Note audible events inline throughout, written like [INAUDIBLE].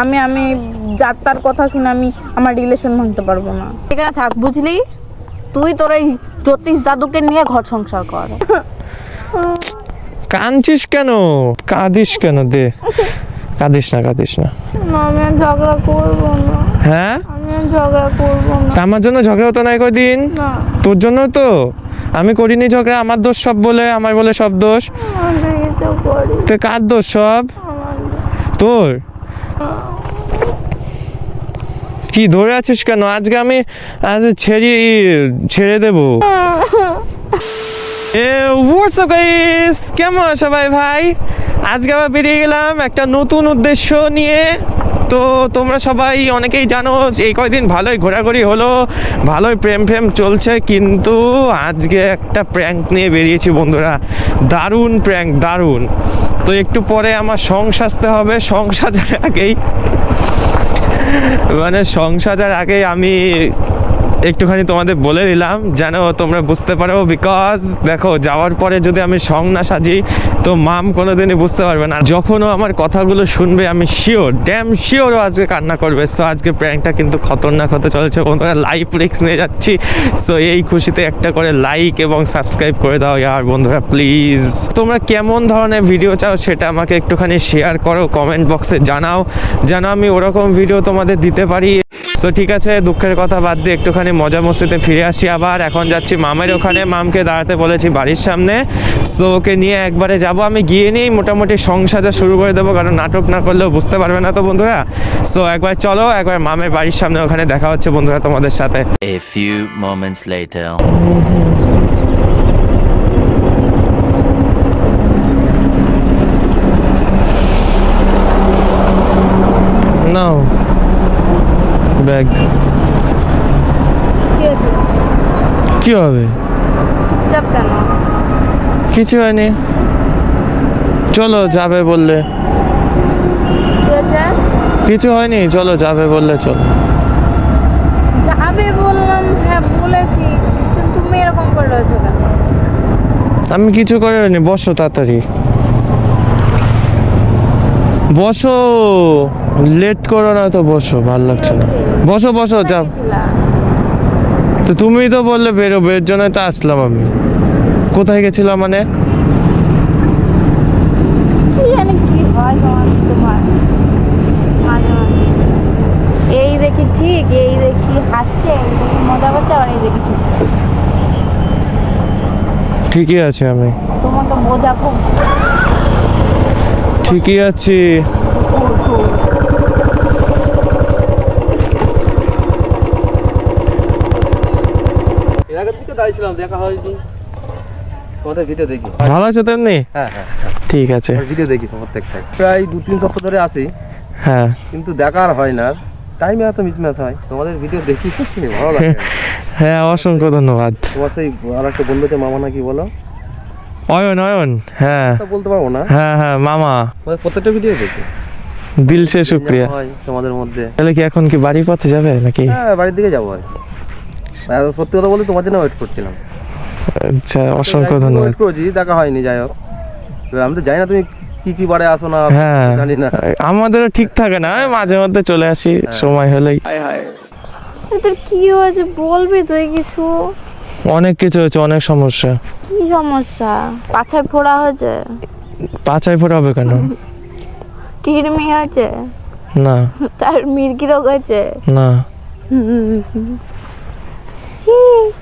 আমি আমি যার তার কথা শুনে আমি আমার রিলেশন ভাঙতে পারব না। এখানে থাক বুঝলি? তুই তোর এই জ্যোতিষ দাদুকে নিয়ে ঘর সংসার কর। কাঁদছিস কেন? কাঁদিস কেন দে। কাঁদিস না কাঁদিস না। আমি আর ঝগড়া করব না। হ্যাঁ? আমি আর ঝগড়া করব না। তা আমার জন্য ঝগড়া হতো না কদিন না। তোর জন্য তো। আমি করিনি ঝগড়া আমার দোষ সব বলে আমার বলে সব দোষ। তো কার দোষ সব? তোর? কি ধরে আছিস কেন? আজকে আমি, আজ ছেড়ে ছেড়ে দেবো। এ হোয়াটসঅ্যাপ গাইস কেমন সবাই ভাই? আজকে আবার বেরিয়ে গেলাম একটা নতুন উদ্দেশ্য নিয়ে। তো তোমরা সবাই অনেকেই জানো এই কয়দিন ভালোই ঘোরাঘুরি হলো, ভালোই প্রেম ফ্রেম চলছে, কিন্তু আজকে একটা প্র্যাঙ্ক নিয়ে বেরিয়েছি বন্ধুরা। দারুণ প্র্যাঙ্ক দারুণ। তো একটু পরে আমার সং সাজতে হবে সং সাজার আগেই মানে সং সাজার আগেই আমি একটুখানি তোমাদের বলে দিলাম, যেন তোমরা বুঝতে পারো বিকজ দেখো, যাওয়ার পরে যদি আমি সং না সাজি, তো মাম কোনোদিনই বুঝতে পারবে না। যখনও আমার কথাগুলো শুনবে, আমি শিওর ড্যাম শিওরও আজকে কান্না করবে। সো আজকে প্র্যাঙ্কটা কিন্তু খতরনাক হতে চলেছে, বন্ধুরা লাইভ রিক্স নিয়ে যাচ্ছি। সো এই খুশিতে একটা করে লাইক এবং সাবস্ক্রাইব করে দাও ইয়ার বন্ধুরা প্লিজ তোমরা কেমন ধরনের ভিডিও চাও সেটা আমাকে একটুখানি শেয়ার করো কমেন্ট বক্সে জানাও, যেন আমি ওরকম ভিডিও তোমাদের দিতে পারি। সো ঠিক আছে, দুঃখের কথা বাদ দিয়ে একটুখানি মজা মস্তিতে ফিরে আসি আবার। এখন যাচ্ছি মামের ওখানে। মামকে দাঁড়াতে বলেছি বাড়ির সামনে। সো ওকে নিয়ে একবারে যাব। আমি গিয়ে নিয়েই মোটামুটি সংসাজা শুরু করে দেবো, কারণ নাটক না করলেও বুঝতে পারবে না তো বন্ধুরা। সো একবার চলো, একবার মামের বাড়ির সামনে ওখানে দেখা হচ্ছে বন্ধুরা তোমাদের সাথে। A few moments later. Bag. কি হবে? কিছু হয়নি। চলো যাবে বললে। কিছু হয়নি চলো যাবে বললে চলো। যাবে বললাম হ্যাঁ বলেছি কিন্তু তুমি এরকম করে রয়েছো কেন? আমি কিছু করিনি বসো তাড়াতাড়ি। বসো। লেট করো না তো বসো ভালো লাগছে না। বসো বসো যা গেছিলা? তো তুমি তো বললে বেরোবে এর জন্য তো আসলাম আমি। কোথায় গেছিলাম মানে? এই দেখি ঠিক এই দেখি হাসছে মজা করছে আর এই দেখি ঠিকই আছে আমি। তোমার তো বোঝা খুব ঠিকই আছি। দেখা হয়নি। তোমাদের ভিডিও দেখি। ভালো আছো তেমনি? হ্যাঁ হ্যাঁ ঠিক আছে। ভিডিও দেখি প্রত্যেকটাই প্রায় দু তিন সপ্তাহ ধরে আসি হ্যাঁ। কিন্তু দেখা আর হয় না। টাইমে এত মিসম্যাচ হয়। তোমাদের ভিডিও দেখি ভালো লাগে। হ্যাঁ অসংখ্য ধন্যবাদ। তোমার সেই আর একটা বন্ধু আছে মামা নাকি বলো? অয়ন অয়ন হ্যাঁ। বলতে পারব না? হ্যাঁ হ্যাঁ মামা। তোমাদের প্রত্যেকটা ভিডিও দেখি। দিল সে শুক্রিয়া। হয় তোমাদের মধ্যে। তাহলে কি এখন কি বাড়ির পথে যাবে নাকি? হ্যাঁ বাড়ির দিকে যাব। সত্যি কথা বলতে তোমার জন্য ওয়েট করছিলাম। আচ্ছা অসংখ্য ধন্যবাদ। ওয়েট করেছি দেখা হয়নি যাই হোক। এবার আমি তো জানি না তুমি কি কি বারে আসো না হ্যাঁ। জানি না। আমাদেরও ঠিক থাকে না মাঝে মধ্যে চলে আসি সময় হলেই। তোর কি হয়েছে? বলবি তুই কিছু? অনেক কিছু হয়েছে অনেক সমস্যা। কি সমস্যা? পাছায় ফোড়া হয়েছে? পাছায় ফোড়া হবে কেন? কিরমি হয়েছে? না। তার মির্গি রোগ হয়েছে? না।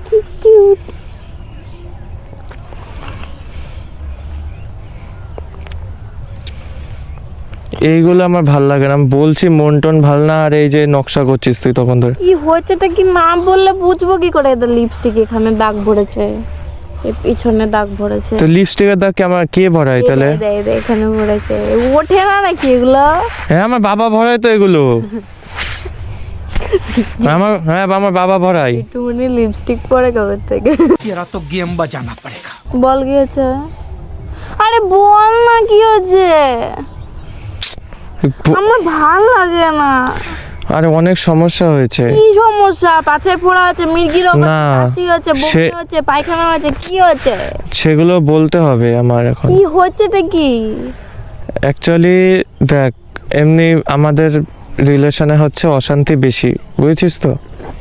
কি কিউট এইগুলো আমার ভালো লাগে না। বলছি মন টন ভালো না আর এই যে নকশা করছিস তুই তখন ধর। কি হয়েছেটা কি মা বললে বুঝব কি করে? এদের লিপস্টিক এখানে দাগ ভরেছে। পিছনে দাগ ভরেছে। তো লিপস্টিকের দাগ কি আমার কে ভরায় তাহলে? এখানে ভরেছে। ওঠে না নাকি এগুলো? হ্যাঁ আমার বাবা ভরায় তো এগুলো। [LAUGHS] আমার হ্যাঁ আমার বাবা ভরাই একটু লিপস্টিক পরে কবে থেকে? এরা তো গেম বাজানা পড়েগা বল গিয়েছে। আরে বল না কি হয়েছে? আমার ভালো লাগে না। আরে অনেক সমস্যা হয়েছে। কি সমস্যা? পাছায় ফোড়া আছে মির্গি রোগ না, আছে কাশি হচ্ছে বমি হচ্ছে পায়খানা হচ্ছে কি হচ্ছে? সেগুলো বলতে হবে আমার এখন। কি হচ্ছেটা কি? অ্যাকচুয়ালি দেখ এমনি আমাদের রিলেশনে হচ্ছে অশান্তি বেশি বুঝেছিস তো?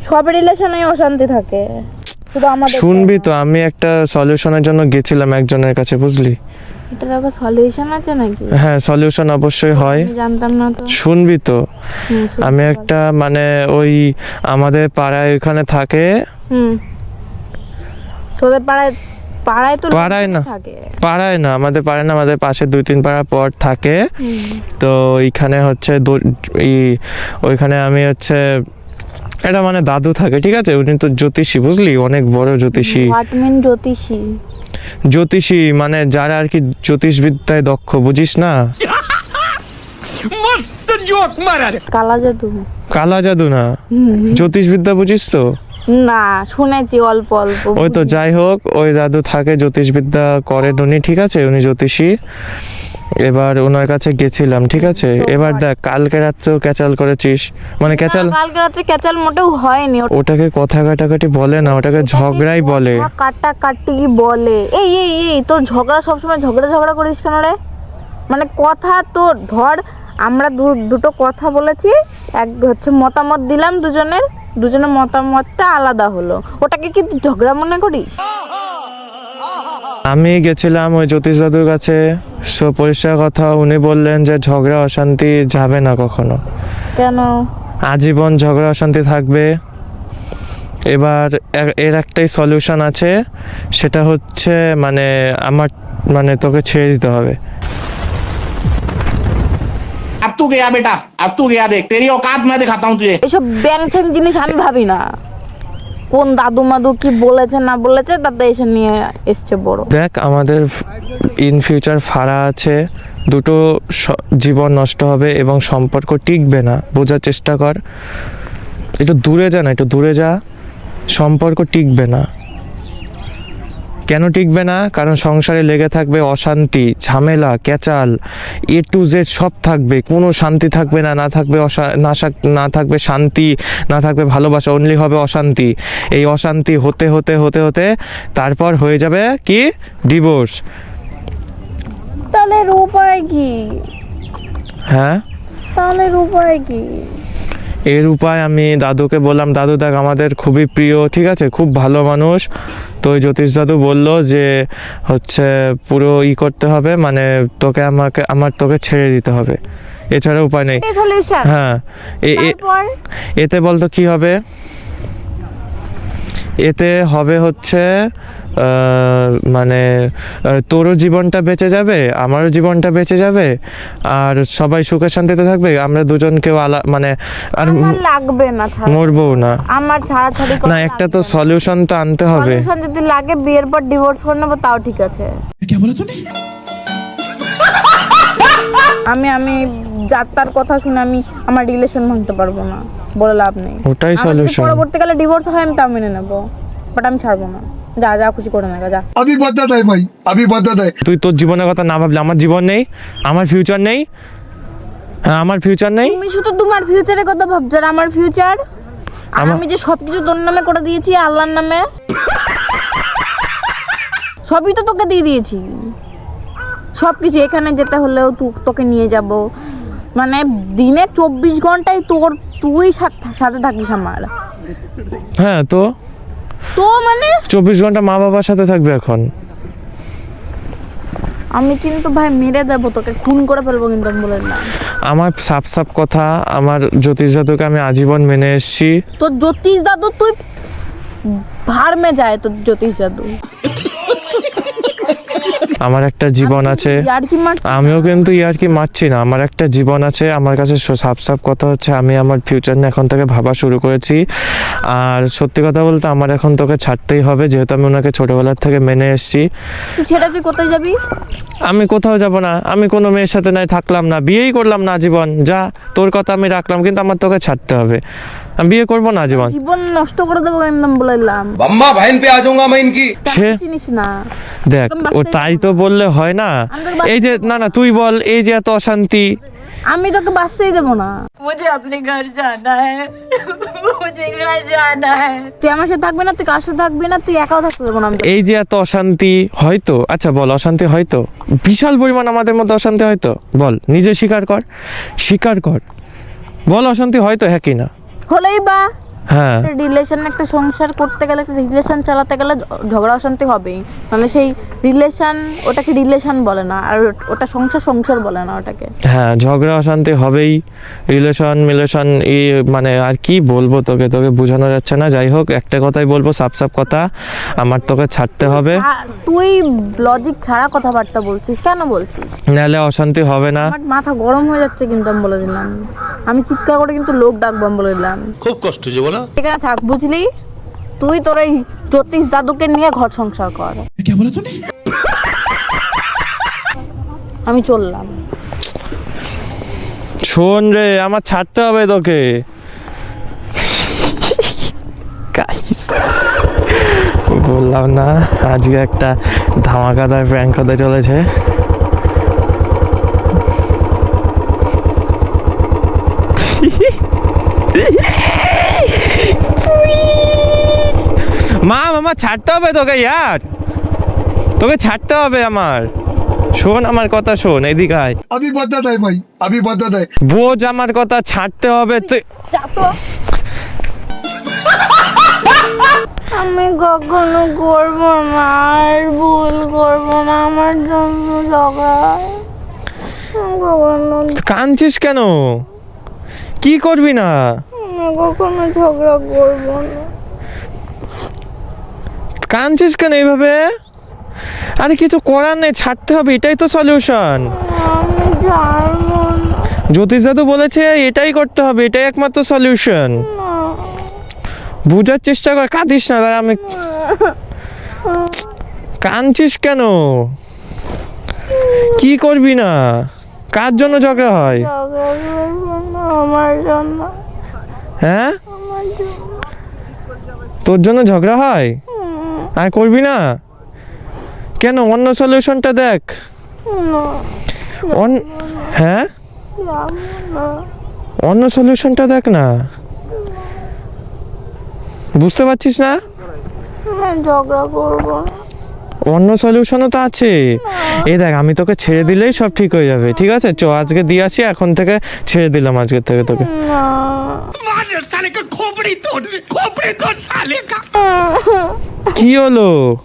সব রিলেশনে অশান্তি থাকে। শুনবি তো আমি একটা সলিউশনের জন্য গেছিলাম একজনের কাছে বুঝলি? এটার আবার সলিউশন আছে নাকি? হ্যাঁ সলিউশন অবশ্যই হয়। জানতাম না তো। শুনবি তো? আমি একটা মানে ওই আমাদের পাড়ায় ওইখানে থাকে। হুম। তোদের পাড়ায় পাড়ায় তো পাড়ায় না। পাড়ায় না আমাদের পাড়ায় না আমাদের পাশে দুই তিন পাড়া পর থাকে। তো এইখানে হচ্ছে ওইখানে আমি হচ্ছে এটা মানে দাদু থাকে ঠিক আছে? উনি তো জ্যোতিষী বুঝলি? অনেক বড় জ্যোতিষী। জ্যোতিষী? জ্যোতিষী মানে যারা আর কি জ্যোতিষবিদ্যায় দক্ষ বুঝিস না? মস্ত জোক মারার। কালা জাদু। কালা জাদু না? জ্যোতিষবিদ্যা বুঝিস তো? না শুনেছি অল্প অল্প। ওই তো যাই হোক ওই দাদু থাকে জ্যোতিষবিদ্যা করেন উনি ঠিক আছে? উনি জ্যোতিষী। এবার ওনার কাছে গেছিলাম ঠিক আছে? এবার দেখ কালকে রাত্রেও ক্যাচাল করেছিস? মানে ক্যাচাল কালকে রাত্রে ক্যাচাল মোটেও হয়নি। ওটা ওটাকে কথা কাটাকাটি বলে না ওটাকে ঝগড়াই বলে। কাটা কাটি বলে। এই এই এই তোর ঝগড়া সবসময় ঝগড়া ঝগড়া করিস কেন রে? মানে কথা তোর ধর আমরা দুটো কথা বলেছি এক হচ্ছে মতামত দিলাম দুজনের দুজনের মতামতটা আলাদা হলো। ওটাকে কি ঝগড়া মনে করিস? আমি গেছিলাম ওই জ্যোতিষ দাদুর কাছে সো পরিষ্কার কথা উনি বললেন যে ঝগড়া অশান্তি যাবে না কখনো। কেন? আজীবন ঝগড়া অশান্তি থাকবে। এবার এর একটাই সলিউশন আছে সেটা হচ্ছে মানে আমার মানে তোকে ছেড়ে দিতে হবে। तू गया बेटा अब तू गया देख तेरी औकात मैं दिखाता हूँ तुझे এসব ব্যাংছেন জিনিস আমি ভাবি না কোন দাদু মাদু কি বলেছে না বলেছে তাতে এসে নিয়ে এসছে বড় দেখ আমাদের ইন ফিউচার ফাড়া আছে দুটো স- জীবন নষ্ট হবে এবং সম্পর্ক টিকবে না বোঝার চেষ্টা কর একটু দূরে যা না একটু দূরে যা সম্পর্ক টিকবে না কেন টিকবে না? কারণ সংসারে লেগে থাকবে অশান্তি ঝামেলা ক্যাচাল এ টু জেড সব থাকবে। কোনো শান্তি থাকবে না না থাকবে অশা- না না থাকবে শান্তি না থাকবে ভালোবাসা অনলি হবে অশান্তি। এই অশান্তি হতে হতে হতে হতে তারপর হয়ে যাবে কি? ডিভোর্স তাহলে উপায় কি? হ্যাঁ? তাহলে উপায় কি? এর উপায় আমি দাদুকে বললাম দাদু দেখ আমাদের খুবই প্রিয় ঠিক আছে? খুব ভালো মানুষ। তো জ্যোতিষ দাদু বলল যে হচ্ছে পুরো ই করতে হবে মানে তোকে আমাকে আমার তোকে ছেড়ে দিতে হবে। এছাড়া উপায় নেই। হ্যাঁ। এতে বলতো কি হবে? এতে হবে হচ্ছে মানে তোরও জীবনটা বেঁচে যাবে আমারও জীবনটা বেঁচে যাবে আর সবাই সুখে শান্তিতে থাকবে আমরা দুজন কেউ আলা মানে আর লাগবে না ছাড়া। মরবো না। আমার ছাড়াছাড়ি না একটা তো সলিউশন তো আনতে হবে। সলিউশন যদি লাগে বিয়ের পর ডিভোর্স করে নেব তাও ঠিক আছে। আমি আমি যাত্রার কথা শুনে আমি আমার রিলেশন ভাঙতে পারব না বলে লাভ নেই। ওটাই সলিউশন পরবর্তীকালে ডিভোর্স হয় আমি তাও মেনে নেব। বাট আমি ছাড়বো না। যা যা খুশি করে নেবে যা। আমি বাধা দেয় ভাই আমি বাধা দেয়। তুই তোর জীবনের কথা না ভাবলে আমার জীবন নেই আমার ফিউচার নেই হ্যাঁ, আমার ফিউচার নেই। তুমি শুধু তোমার ফিউচারের কথা ভাবছ আর আমার ফিউচার আমি যে সবকিছু তোর নামে করে দিয়েছি আল্লাহর নামে? সবই তো তোকে দিয়ে দিয়েছি। সব কিছু এখানে যেতে হলেও তোকে নিয়ে যাব। মানে দিনে চব্বিশ ঘন্টায় তোর তুই সাথে থাকিস আমার। হ্যাঁ তো? তো মানে? চব্বিশ ঘণ্টা মা বাবার সাথে থাকবে এখন। আমি কিন্তু ভাই মেরে দেবো তোকে খুন করে ফেলব কিন্তু আমি বলে না। আমার সাপ সাপ কথা আমার জ্যোতিষ দাদুকে আমি আজীবন মেনে এসেছি। তোর জ্যোতিষ দাদু তুই ভার মে যায় তোর জ্যোতিষ দাদু আমার একটা জীবন আছে আর কি মার আমিও কিন্তু ইয়ার কি মারছি না আমার একটা জীবন আছে আমার কাছে স- সাপ সাপ কথা হচ্ছে আমি আমার ফিউচার নিয়ে এখন থেকে ভাবা শুরু করেছি আর সত্যি কথা বলতে আমার এখন তোকে ছাড়তেই হবে যেহেতু আমি ওনাকে ছোটবেলার থেকে মেনে এসেছি তুই ছেড়ে তুই কোথায় যাবি আমি কোথাও যাব না আমি কোনো মেয়ের সাথে নাই থাকলাম না বিয়েই করলাম না জীবন যা তোর কথা আমি রাখলাম কিন্তু আমার তোকে ছাড়তে হবে আমি বিয়ে করবো না জীবন জীবন নষ্ট করে দেবো একদম বলে দিলাম बम्मा बहन पे आ जाऊंगा मैं इनकी সে চিনিস না দেখ ও তাই তো বললে হয় না। এই যে না না তুই বল এই যে এত অশান্তি। আমি তোকে বাঁচতেই দেবো না। মুঝে আপনি ঘর জানা হ্যাঁ মুঝে ঘর জানা হ্যাঁ তুই আমার সাথে থাকবি না তুই কার সাথে থাকবি না তুই একাও থাকতে দেবো না আমি এই যে এত অশান্তি হয়তো আচ্ছা বল অশান্তি হয়তো। বিশাল পরিমাণ আমাদের মধ্যে অশান্তি হয়তো। বল নিজে স্বীকার কর স্বীকার কর। বল অশান্তি হয় তো হ্যাঁ কি না? হলেই বা। হ্যাঁ। রিলেশন একটা সংসার করতে গেলে একটা রিলেশন চালাতে গেলে ঝগড়া অশান্তি হবেই। তাহলে সেই রিলেশন ওটাকে রিলেশন বলে না আর ওটা সংসার সংসার বলে না ওটাকে। হ্যাঁ ঝগড়া অশান্তি হবেই। রিলেশন মিলেশন ই মানে আর কি বলব তোকে? তোকে বোঝানো যাচ্ছে না। যাই হোক একটা কথাই বলব সাপ সাপ কথা। আমার তোকে ছাড়তে হবে। তুই লজিক ছাড়া কথাবার্তা বলছিস কেন বলছিস? নাহলে অশান্তি হবে না। আমার মাথা গরম হয়ে যাচ্ছে কিন্তু আমি বলে দিলাম। আমি চিৎকার করে কিন্তু লোক ডাকবো আমি বলে দিলাম। খুব কষ্ট যে বলো। এখানে থাক বুঝলি? তুই তোর এই জ্যোতিষ দাদুকে নিয়ে ঘর সংসার কর। আমি চললাম। শোন রে আমার ছাড়তে হবে তোকে। বললাম না আজকে একটা ধামাকাদার প্র্যাঙ্ক হতে চলেছে। মা মামা ছাড়তে হবে তোকে ইয়ার। তোকে ছাড়তে হবে আমার। শোন আমার কথা শোন এদিকে আয়। আমি বাধা দেয় ভাই আমি বাধা দেয়। বোঝ আমার কথা ছাড়তে হবে তুই। আমি কখনো করব না আর ভুল করব না আমার জন্য ঝগড়া। কাঁদছিস কেন? কি করবি না? কখনো ঝগড়া করব না। কাঁদছিস কেন এইভাবে? আরে কিছু করার নেই, ছাড়তে হবে, এটাই তো সলিউশন জ্যোতিষ দাদু বলেছে, এটাই করতে হবে, এটাই একমাত্র সলিউশন বোঝার চেষ্টা কর, কাঁদিস না, দাঁড়া, আমি কাঁদছিস কেন? কি করবি না? কার জন্য ঝগড়া হয়? হ্যাঁ? তোর জন্য ঝগড়া হয়? আর করবি না? কেন? অন্য সলিউশনটা দেখ। অন- হ্যাঁ? অন্য সলিউশনটা দেখ না। বুঝতে পারছিস না? ঝগড়া করব অন্য সলিউশনও তো আছে। এই দেখ আমি তোকে ছেড়ে দিলেই সব ঠিক হয়ে যাবে ঠিক আছে? চ আজকে দিয়ে আসি এখন থেকে ছেড়ে দিলাম আজকে থেকে তোকে। কি হলো?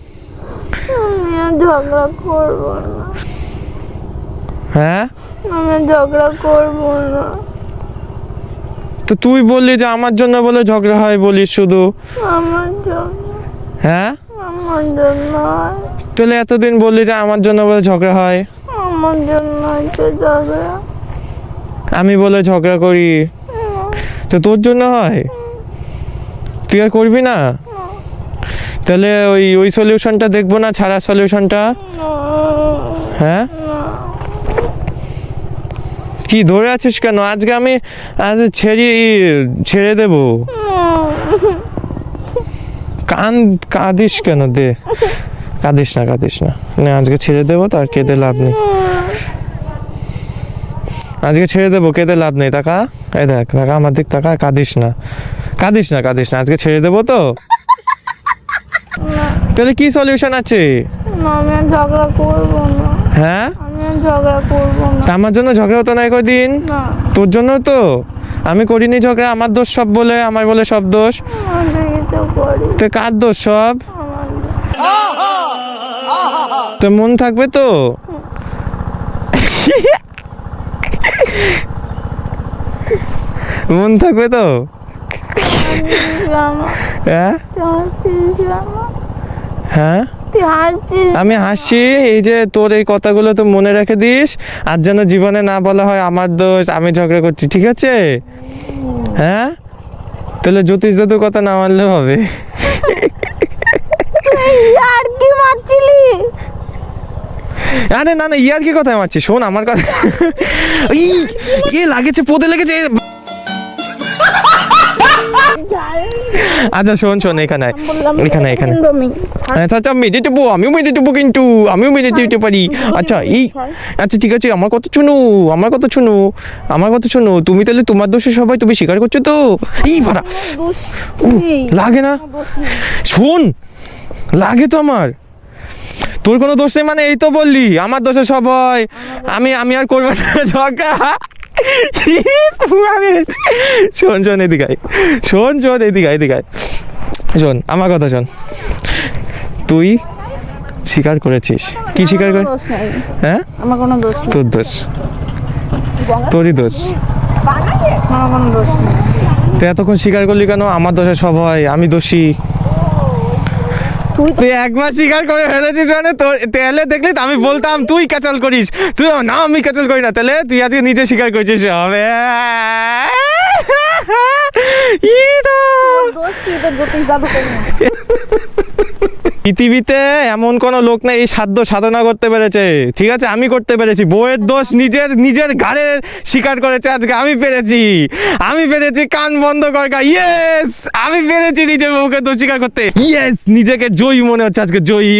করব হ্যাঁ? আমি ঝগড়া করব না। তো তুই বললি যে আমার জন্য বলে ঝগড়া হয় বলিস শুধু। আমার জন্য। হ্যাঁ? আমার জন্য। তাহলে এতদিন বললি যে আমার জন্য বলে ঝগড়া হয়? আমার জন্য ঝগড়া। আমি বলে ঝগড়া করি। তো তোর জন্য হয়? তুই আর করবি না? তাহলে ওই ওই সলিউশনটা দেখব না ছাড়া সলিউশনটা হ্যাঁ? কি ধরে আছিস কেন? আজকে আমি আজ ছেড়ে ছেড়ে দেব? কান কাঁদিস কেন? দে। কাঁদিস না কাঁদিস না। না আজকে ছেড়ে দেবো তো আর কেঁদে লাভ নেই। আজকে ছেড়ে দেবো কেঁদে লাভ নেই। টাকা এই দেখ টাকা আমার দিক টাকা কাঁদিস না। কাঁদিস না কাঁদিস না। আজকে ছেড়ে দেবো তো। তাহলে কি সলিউশন আছে? ঝগড়া করব না। হ্যাঁ? ঝগড়া করব না। আমার জন্য ঝগড়া হতো না কদিন তোর জন্য তো? আমি করিনি ঝগড়া আমার দোষ সব বলে আমার বলে সব দোষ। তো কার দোষ সব? তো মন থাকবে তো? মন থাকবে তো? হ্যাঁ? হ্যাঁ? আমি হাসছি এই যে তোর এই কথাগুলো তো মনে রেখে দিস আর যেন জীবনে না বলা হয় আমার দোষ আমি ঝগড়া করছি ঠিক আছে? হ্যাঁ? তাহলে জ্যোতিষ দাদু কথা না মানলে হবে। আর কি মারছিলি? আরে না না ইয়ার কি কথা মারছি শোন আমার কথা ই এ লাগেছে পোদে লেগেছে [LAUGHS] আচ্ছা শোন শোন এখানে এখানে এখানে আচ্ছা আচ্ছা মেরে দেবো আমিও মেরে দেবো কিন্তু আমিও মেরে দিতে পারি। আচ্ছা এই আচ্ছা ঠিক আছে আমার কথা শুনো আমার কথা শুনো আমার কথা শুনো। তুমি তাহলে তোমার দোষে সবাই তুমি স্বীকার করছ তো? এই ভাড়া। লাগে না। শোন লাগে তো আমার। তোর কোনো দোষ নেই মানে এই তো বললি আমার দোষে সবাই। আমি আমি আর করব না ঝগড়া। শোন শোন এদিকে শোন শোন এদিকে এদিকে শোন আমার কথা শোন। তুই স্বীকার করেছিস? কি স্বীকার করে হ্যাঁ? আমার কোনো দোষ তোর দোষ। তোরই দোষ। তুই এতক্ষণ স্বীকার করলি কেন? আমার দোষে সব হয় আমি দোষী। তুই তুই একবার স্বীকার করে ফেলেছিস মানে তোর তাহলে দেখলি তো আমি বলতাম তুই ক্যাচাল করিস তুই না আমি ক্যাচাল করি না তাহলে তুই আজকে নিজে স্বীকার করছিস হবে ইরা। দোষ কি জাদু করি না পৃথিবীতে এমন কোনো লোক নেই এই সাধ্য সাধনা করতে পেরেছে। ঠিক আছে আমি করতে পেরেছি। বউয়ের দোষ নিজের নিজের ঘাড়ে স্বীকার করেছে আজকে আমি পেরেছি। আমি পেরেছি কান বন্ধ করকা ইয়েস আমি পেরেছি নিজের বউকে দোষ স্বীকার করতে। ইয়েস নিজেকে জয়ী মনে হচ্ছে আজকে জয়ী।